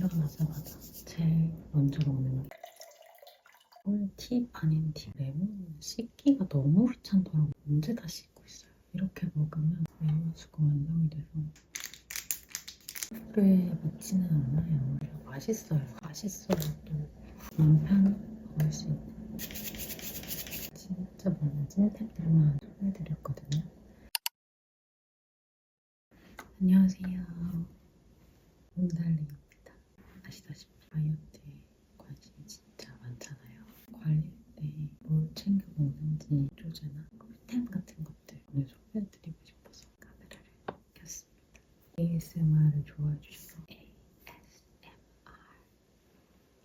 일어나자마자 제일 먼저 먹는 게 꿀팁 아닌 팁. 레몬 씻기가 너무 귀찮더라고. 언제 다 씻고 있어요? 이렇게 먹으면 외화수가 완성이 돼서. 술에 묻지는 않아요. 맛있어요. 맛있어요 또 편히 먹을 수 있는. 진짜 많은 찐템들만 소개해드렸거든요. 안녕하세요. 몬달링입니다 아시다시피 다이어트에 관심이 진짜 많잖아요. 관리 때뭘 챙겨 먹는지 조제나 꿀템 같은 것들 오늘 소개해드리고 싶어서 카메라를 켰습니다. ASMR을 좋아해 주셔서 ASMR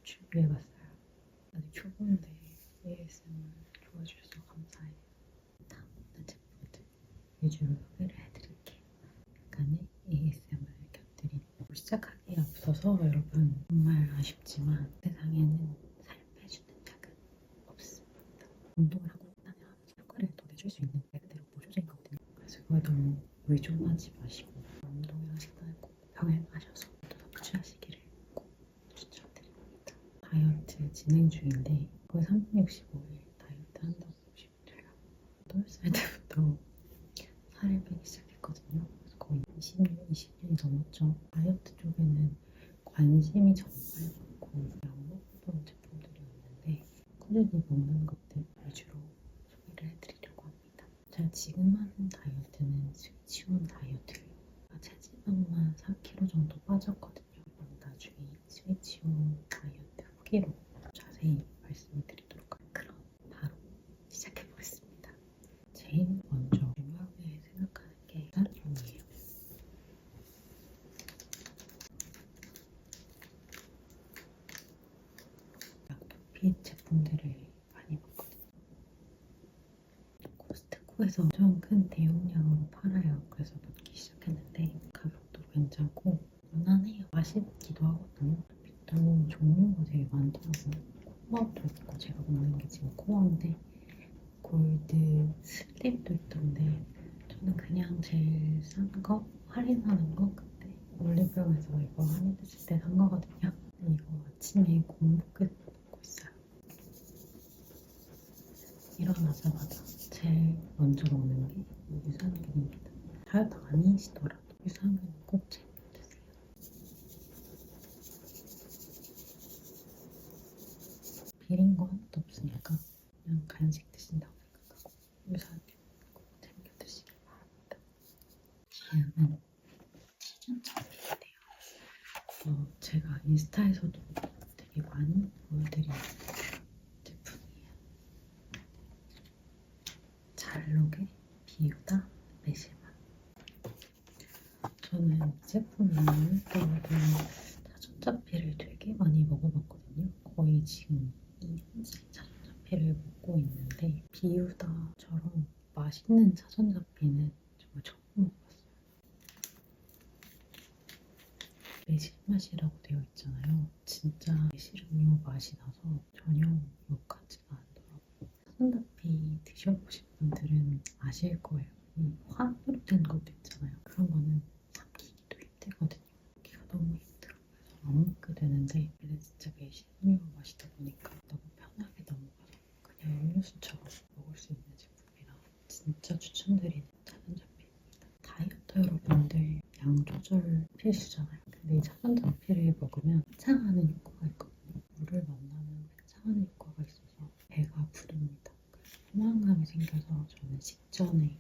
준비해봤어요. 아직 초보인데 ASMR 좋아해 주셔서 감사해요. 다음 제품들 위주로 소개를 해드릴게요. 약간의 ASMR 곁들이는 거 앞서서 여러분 정말 아쉽지만 세상에는 살 빼주는 약은 없습니다. 운동을 하고 나면 효과를 더 내줄 수 있는 말 그대로 보조제인 거거든요. 그래서 그거에 너무 의존하지 마시고 운동이나 식단을 꼭 병행하셔서 더 섭취하시기를 꼭 추천드립니다. 다이어트 진행 중인데 거의 365일 다이어트 한다고 보시면 돼요. 8살 때부터 살을 빼기 시작했거든요. 그래서 거의 20년, 20년이 넘었죠. 다이어트 쪽에는 관심이 정말 많고 안 먹던 제품들이었는데 꾸준히 먹는 것들 위주로 소개를 해드리려고 합니다. 제가 지금 하는 다이어트는 스위치온 다이어트예요. 제가 체지방만 4kg 정도 빠졌거든요. 나중에 스위치온 다이어트 후기로 자세히 말씀을 드리도록 할게요. 그럼 바로 시작해보겠습니다. 제일 먼저 중요하게 생각하는 게 산소이에요. 양토피 제품들을 많이 먹거든요. 코스트코에서 엄청 큰 대용량으로 팔아요. 그래서 먹기 시작했는데 가격도 괜찮고 무난해요. 맛있기도 하거든요. 비타민 종류가 되게 많더라고요. 코어도 있고 제가 먹는 게 지금 코어인데 골드 슬립도 있던데 저는 그냥 제일 싼 거 할인하는 거 그때 올리브영에서 이거 할인했을 때 산 거거든요. 이거 아침에 공복 끝 먹고 있어요. 일어나자마자 제일 먼저 먹는 게 유산균입니다. 다이어트 아니시더라도 유산균 꼭 챙겨 드세요. 비린 거 하나도 없으니까 그냥 간식 드신다고 생각하고 유산균 꼭 챙겨 드시길 바랍니다. 다음은 차전차인데요. 어, 제가 인스타에서도 되게 많이 보여드린 제품이에요. 잘록의 비우다 매실맛. 저는 이 제품을 먹을 때마다 차전자피를 되게 많이 먹어봤거든요. 거의 지금 2년째 차전자피를 먹고 있는데 비우다처럼 맛있는 차전자피는 정말 처음 먹어봤어요. 매실맛이라고 되어 있잖아요. 진짜 매실음료 맛이 나서 전혀 욕하지가 않더라고요. 차전자피 드셔보신 분들은 아실 거예요. 이 화로 된 것도 있잖아요. 그런 거는 삼키기도 힘들거든요. 먹기가 너무 힘들어. 그래서 안 먹게 되는데 얘는 진짜 매실음료 맛이다 보니까 너무 편하게 넘어가서 그냥 음료수처럼 먹을 수 있는 제품이라 진짜 추천드리는 차전자피입니다. 다이어트 여러분들 양 조절 필수잖아요. 근데 이 차전자피를 먹으면 팽창하는 효과가 있거든요. 물을 만나면 팽창하는 효과가 있어서 배가 부릅니다. 포만감이 생겨서 저는 식전에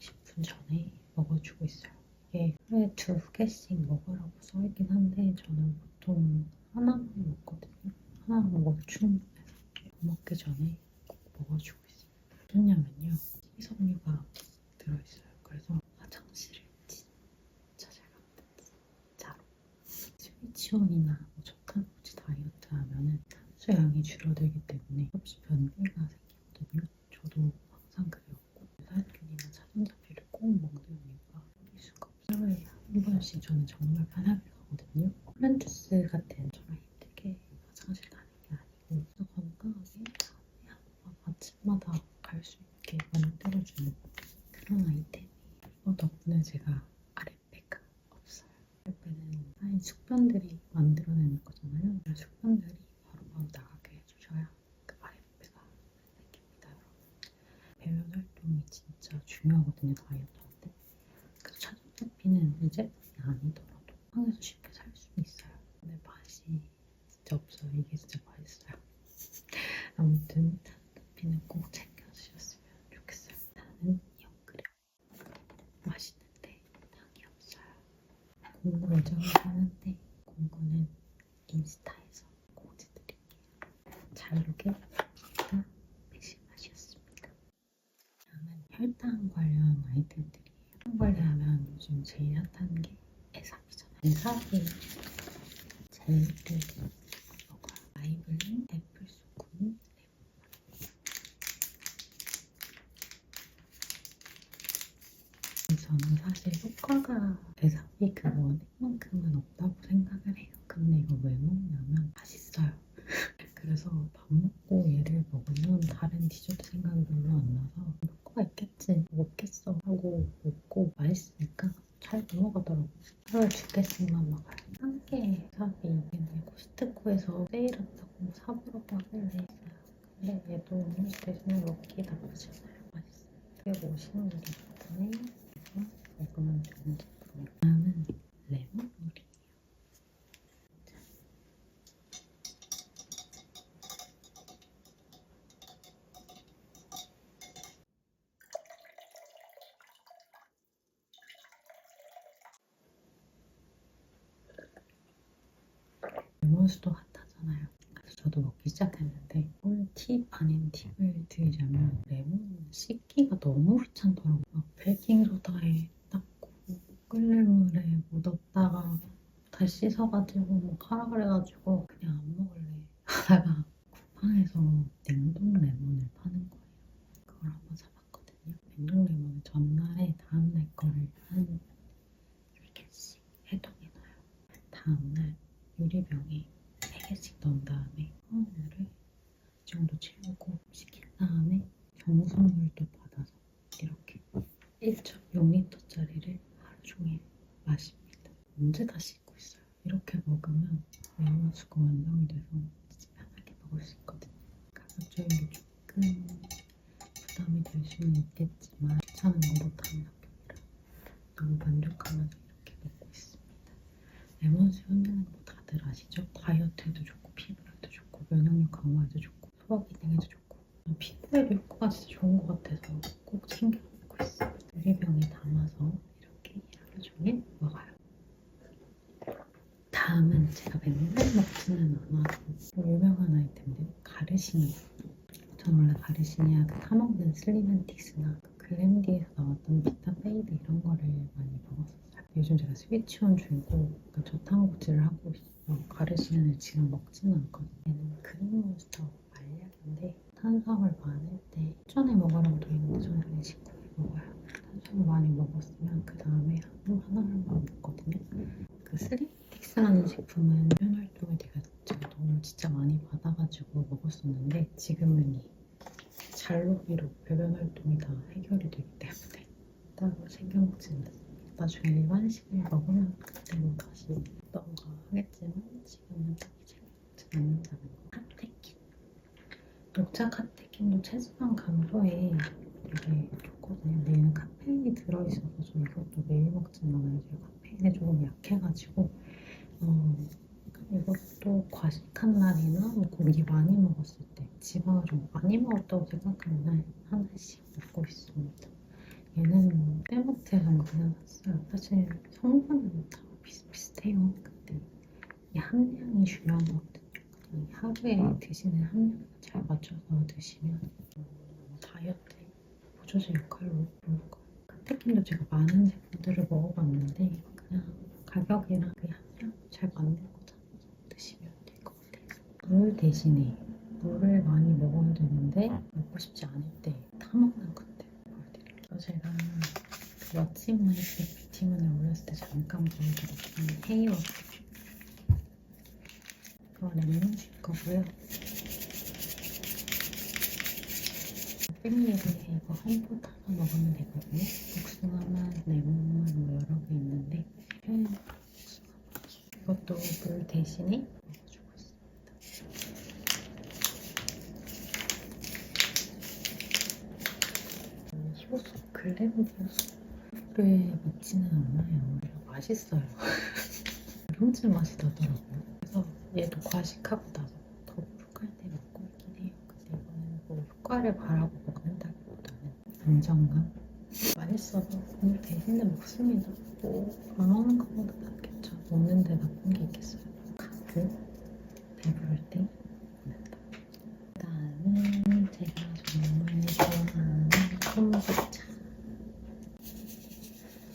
10분 전에 먹어주고 있어요. 이게 하루에 두 개씩 먹으라고 써있긴 한데 저는 보통 하나만 먹거든요. 먹어도 충분해서 먹기 전에 꼭 먹어주고 있어요. 왜냐면요 식이섬유가 들어있어요. 그래서 화장실을 진짜 잘 갑니다. 진짜로. 스위치온이나 뭐 저탄고지 다이어트 하면은 탄수량이 줄어들기 때문에 섭취 변비가 생기거든요. 저도 항상 그랬고 유산균이나 차전자피를 꼭 먹는 이유가 먹일 수가 없어요. 한 번씩 저는 정말 편하게 가거든요. 플랜주스 같은 저랑 힘들게 화장실 가는 게 아니고 더 건강하게 하루에 한 번 아침마다 갈 수 있게 만들어주는 그런 아 아랫배가 이 숙변들이 만들어내는 거잖아요. 그래서 숙변들이 바로바로 나가게 해주셔야 그 바이브가 생깁니다, 여러분. 배변 활동이 진짜 중요하거든요, 다이어트한테. 그래서 차전자피는 이제 아니더라도 한에서 쉽게 살수 있어요. 근데 맛이 진짜 없어요. 이게 진짜 맛있어요. 아무튼 차전자피는 꼭 챙겨 드셨으면 좋겠어요. 나는 영그레 맛있는데 당이 없어요. 하는데 공구는 인스타에서 공지드릴게요. 자유롭게 다 배신 맛이었습니다. 다음은 혈당 관련 아이템들이에요. 혈당 관리하면 요즘 제일 핫한 게 에삽이잖아요. 에삽이 제일을 먹어요. 아이블린, 애플 소금, 저는 사실 효과가 에삽이 그 원액만큼은 없다고 생각을 해요. 근데 이거 왜 먹냐면 맛있어요. 그래서 밥 먹고 얘를 먹으면 다른 디저트 생각이 별로 안 나서 효과가 있겠지 먹겠어 하고 먹고 맛있으니까 잘 두 개씩만 먹어요. 삽이 근데 코스트코에서 세일한다고 사보라고 하길래 샀어요. 근데 얘도 음식 대신에 먹기 나쁘지 않아요. 맛있어요. 되게 멋있는 일이 같으네. 그래서 먹으면 좋은 제품이에요. 다음은 레몬물이에요. 레몬수도 핫하잖아요. 그래서 저도 먹기 시작했는데 꿀팁 아닌 팁을 드리자면 레몬 씻기가 너무 귀찮더라고요. 막 베이킹소다에 닦고 끓는 물에 묻었다가 다시 씻어가지고 뭐 하라 그래가지고 그냥 안 먹을래 하다가 쿠팡에서 냉동 레몬을 파는 거예요. 그걸 한번 사봤거든요. 냉동 레몬을 다음날 거를 한 10개씩 해동해놔요. 다음날 유리병에 3개씩 넣은 다음에 허물을 이 정도 채우고 식힌 다음에 정수물도 받아서 이렇게 1.6리터짜리를 하루 종일 마십니다. 언제 다 씻고 있어요. 이렇게 먹으면 외화수가 완성이 돼서 편하게 먹을 수 있거든요. 가격적인 게 조금 부담이 될 수는 있겠지만 귀찮은 거 못하는 남편이라 너무 만족하면서 이렇게 먹고 있습니다. 레몬수유는 뭐 다들 아시죠? 다이어트에도 좋고 피부에도 좋고 면역력 강화에도 좋고 소화 기능에도 좋고 피부에도 효과가 진짜 좋은 것 같아서 꼭 챙겨 먹고 있어요. 유리병에 담아서 이렇게 하루 종일 먹어요. 다음은 제가 맨날 먹지는 않아도 뭐 유명한 아이템들 가르시니 전 원래 가르시니아 그 타먹는 슬리멘틱스나 그 글램디에서 나왔던 비타 페이드 이런 거를 많이 먹었어요. 요즘 제가 스위치온 줄고 그 저탄고지를 하고 있어서 가르시니아를 지금 먹지는 않거든요. 얘는 그린몬스터 알약인데 탄수화물 전에 먹으라고 돼 있는데 저는 그냥 식후에 먹어요. 탄수화물 많이 먹었으면 그 다음에 하루 하나만 먹거든요. 그 슬리틱스라는 제품은 표현 활동을 제가 제가 도움을 진짜 많이 받아가지고 먹었었는데 지금은 이 잘로비로 배변 활동이 다 해결이 되기 때문에 따로 챙겨 먹지는 않습니다. 나중에 일반식을 먹으면 그때 뭐 다시 넘어가 하겠지만 지금은 딱히 먹지 않는다는 거. 카테킨. 녹차 카테킨도 체지방 감소에 되게 좋거든요. 근데 얘는 카페인이 들어있어서 저 이것도 매일 않아요. 제가 카페인에 조금 약해가지고 어, 이것도 과식한 날이나 뭐 고기 많이 먹었을 때 지방을 좀 많이 먹었다고 생각하는 날 하나씩 먹고 있습니다. 얘는 뭐 빼먹태에서 그냥 샀어요. 사실 성분은 다 비슷비슷 해요. 근데 이 함량이 중요한 거거든요. 이 하루에 드시는 함량을 잘 맞춰서 드시면 어, 다이어트에 보조제 역할로 거예요. 카테킨도 제가 많은 제품들을 먹어봤는데 그냥 가격이랑 그 함량 잘 맞는 거 찾아서 드시면 될 것 같아요. 물 대신에 물을 많이 먹어야 되는데 먹고 싶지 않을 때 타먹는 것들 보여드릴게요. 제가 그 마이백 뷰티문을 올렸을 때 잠깐 보여드렸던 헤 이워터 이거 레몬즙 거고요. 깻잎에 이거 한포 타서 먹으면 되거든요. 복숭아만, 레몬만 뭐 여러 개 있는데 이것도 물 대신에 먹어주고 있습니다. 음, 효소, 글램 효소. 를 믿지는 않아요. 맛있어요. 롱질 맛이 나더라고요. 그래서 얘도 과식하고 나서 더부룩할 때 먹고 있긴 해요. 근데 이거는 뭐 효과를 바라고 먹는다기보다는 안정감? 맛있어서 물 대신에 먹습니다. 뭐안 먹는 것보다 낫겠죠. 먹는데 나쁜 게 있겠어요. 가끔 배부를 때 제가 정말 좋아하는 콤부차.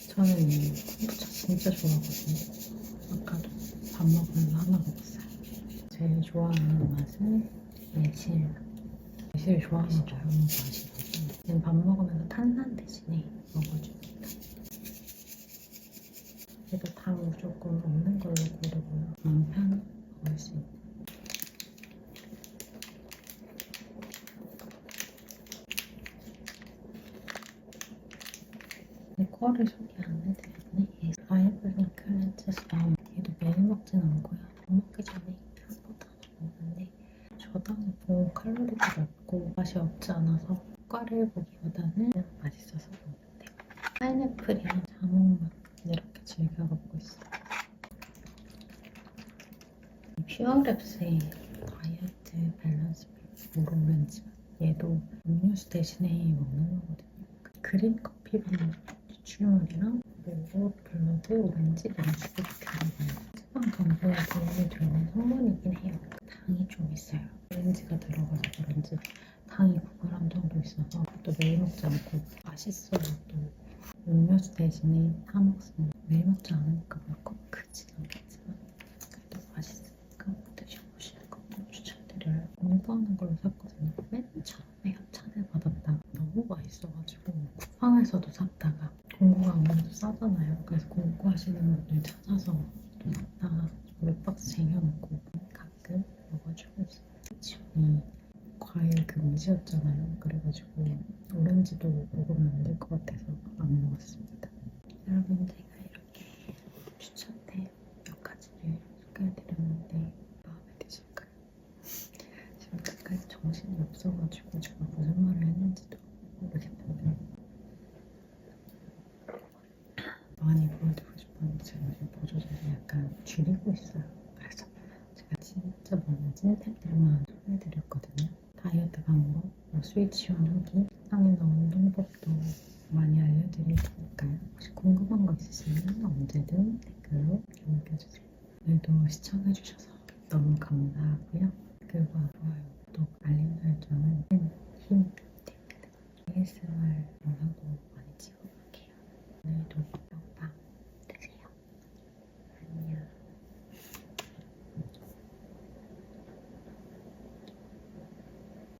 저는 이 콤부차 진짜 좋아하거든요. 아까도 밥 먹으면서 하나 먹었어요. 제일 좋아하는 맛은 매실. 매실 좋아하는 거 너무 맛이 밥 먹으면서 탄산 대신에 먹어줍니다. 그래도 당 조금 없는 걸로 고르고요. 마음 편히 먹을 수 있는. 내 거를 소개 안 해드렸네. 아이블링 클렌즈 스라운. 얘도 매일 먹진 않고요. 밥 먹기 전에 한 번도 안 먹는데 저당이고 칼로리도 높고 맛이 없지 않아서 효과를 보기보다는 맛있어서 먹는데 파인애플이랑 자몽 맛 이렇게 즐겨 먹고 있어요. 퓨어랩스의 다이어트 밸런스 오로렌지 얘도 음료수 대신에 먹는 거거든요. 그린 커피랑 추출물이랑 그리고 블러드, 오렌지, 렌즈도 들어가요. 수분 감소에 도움이 되는 성분이긴 해요. 당이 좀 있어요. 오렌지가 들어가서 그런지 당이 9g 정도 있어서 또 매일 먹지 않고 맛있어요. 또 음료수 대신에 타 먹으면 매일 먹지 않으니까 뭐꼭 크진 않겠지만 그래도 맛있으니까 드셔보시는 것도 추천드려요. 공부하는 걸로 샀거든요. 맨 처음에 협찬을 받았다. 너무 맛있어가지고 쿠팡에서도 샀다가 공구가 아무래도 싸잖아요. 그래서 공구하시는 분들 찾아서 또 샀다가 몇 박스 쟁여놓고 가끔 먹어주고 있어요. 지금이 과일 금지였잖아요. 그래가지고 오렌지도 먹으면 안 될 것 같아서 안 먹었습니다. 여러분 제가 이렇게 추천템 몇 가지를 소개해드렸는데 마음에 드실까요? 지금 끝까지 정신이 없어가지고 제가 무슨 말을 했는지도 모르겠는데 많이 보여드리고 싶었는데 제가 지금 보조제를 약간 줄이고 있어요. 그래서 제가 많은 찐템들만 소개해드렸거든요. 다이어트 방법, 뭐 스위치온 후기, 식당이나 운동법도 많이 알려드릴 테니까요. 혹시 궁금한 거 있으시면 언제든 댓글로 남겨주세요. 오늘도 시청해주셔서 너무 감사하고요.